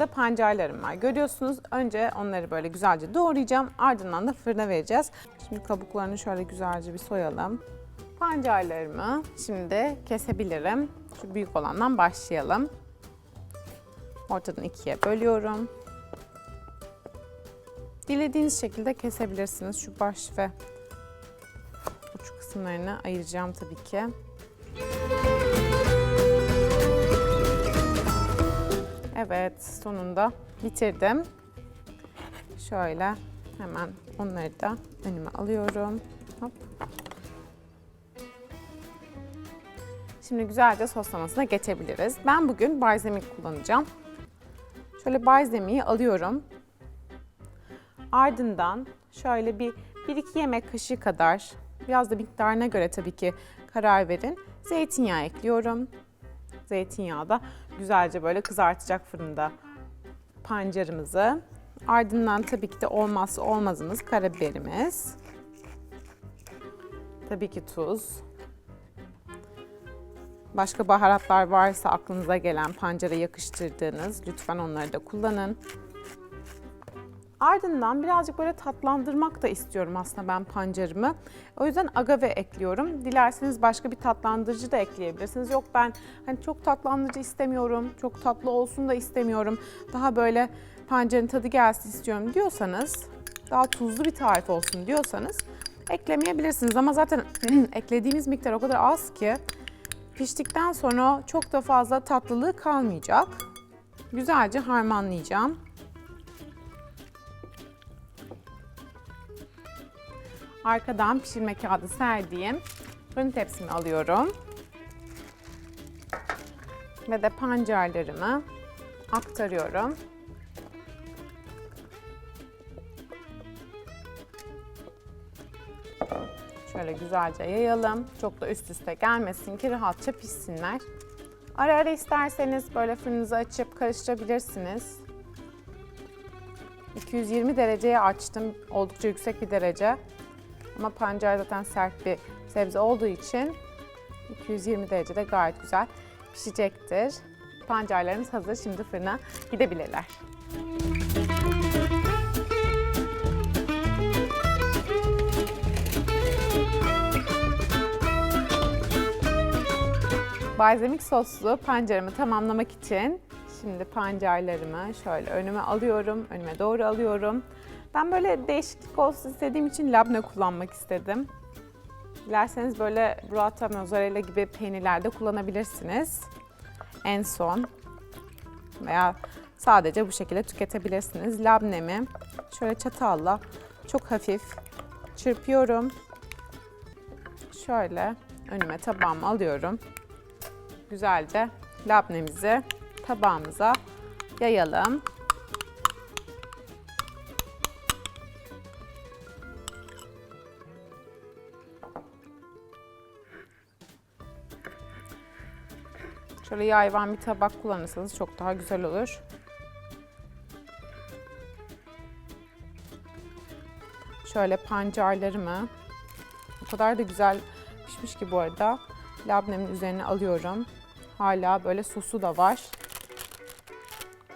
da pancarlarım var. Görüyorsunuz önce onları böyle güzelce doğrayacağım. Ardından da fırına vereceğiz. Şimdi kabuklarını şöyle güzelce bir soyalım. Pancarlarımı şimdi kesebilirim. Şu büyük olandan başlayalım. Ortadan ikiye bölüyorum. Dilediğiniz şekilde kesebilirsiniz. Şu baş ve uç kısımlarını ayıracağım tabii ki. Evet, sonunda bitirdim. Şöyle hemen onları da önüme alıyorum. Hop. Şimdi güzelce soslamasına geçebiliriz. Ben bugün balzamik kullanacağım. Şöyle balzamiği alıyorum. Ardından şöyle bir 1-2 yemek kaşığı kadar, biraz da miktarına göre tabii ki karar verin. Zeytinyağı ekliyorum. Zeytinyağı da güzelce böyle kızartacak fırında pancarımızı. Ardından tabii ki de olmazsa olmazımız karabiberimiz. Tabii ki tuz. Başka baharatlar varsa aklınıza gelen pancara yakıştırdığınız lütfen onları da kullanın. Ardından birazcık böyle tatlandırmak da istiyorum aslında ben pancarımı. O yüzden agave ekliyorum. Dilerseniz başka bir tatlandırıcı da ekleyebilirsiniz. Yok ben hani çok tatlandırıcı istemiyorum, çok tatlı olsun da istemiyorum. Daha böyle pancarın tadı gelsin istiyorum diyorsanız, daha tuzlu bir tarif olsun diyorsanız eklemeyebilirsiniz. Ama zaten eklediğimiz miktar o kadar az ki piştikten sonra çok da fazla tatlılığı kalmayacak. Güzelce harmanlayacağım. Arkadan pişirme kağıdı serdiğim fırın tepsimi alıyorum. Ve de pancarlarımı aktarıyorum. Şöyle güzelce yayalım. Çok da üst üste gelmesin ki rahatça pişsinler. Ara ara isterseniz böyle fırınınızı açıp karıştırabilirsiniz. 220 dereceye açtım. Oldukça yüksek bir derece. Ama pancar zaten sert bir sebze olduğu için 220 derecede gayet güzel pişecektir. Pancarlarımız hazır. Şimdi fırına gidebilirler. Balzamik soslu pancarımı tamamlamak için şimdi pancarlarımı şöyle önüme alıyorum, önüme doğru alıyorum. Ben böyle değişiklik olsun istediğim için labne kullanmak istedim. Dilerseniz böyle burrata, mozzarella gibi peynirlerde kullanabilirsiniz. En son veya sadece bu şekilde tüketebilirsiniz. Labnemi şöyle çatalla çok hafif çırpıyorum. Şöyle önüme tabağımı alıyorum. Güzelce labnemizi tabağımıza yayalım. Şöyle yayvan bir tabak kullanırsanız çok daha güzel olur. Şöyle pancarlarımı o kadar da güzel pişmiş ki bu arada. Labnemin üzerine alıyorum. Hala böyle sosu da var.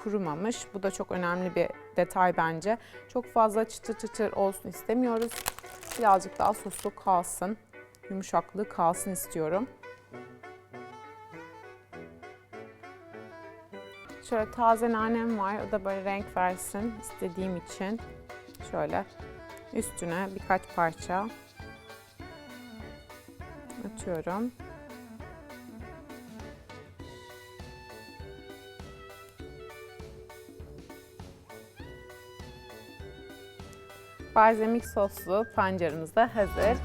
Kurumamış. Bu da çok önemli bir detay bence. Çok fazla çıtır çıtır olsun istemiyoruz. Birazcık daha soslu kalsın. Yumuşaklığı kalsın istiyorum. Şöyle taze nanem var. O da böyle renk versin istediğim için. Şöyle üstüne birkaç parça atıyorum. Balzamik soslu pancarımız da hazır.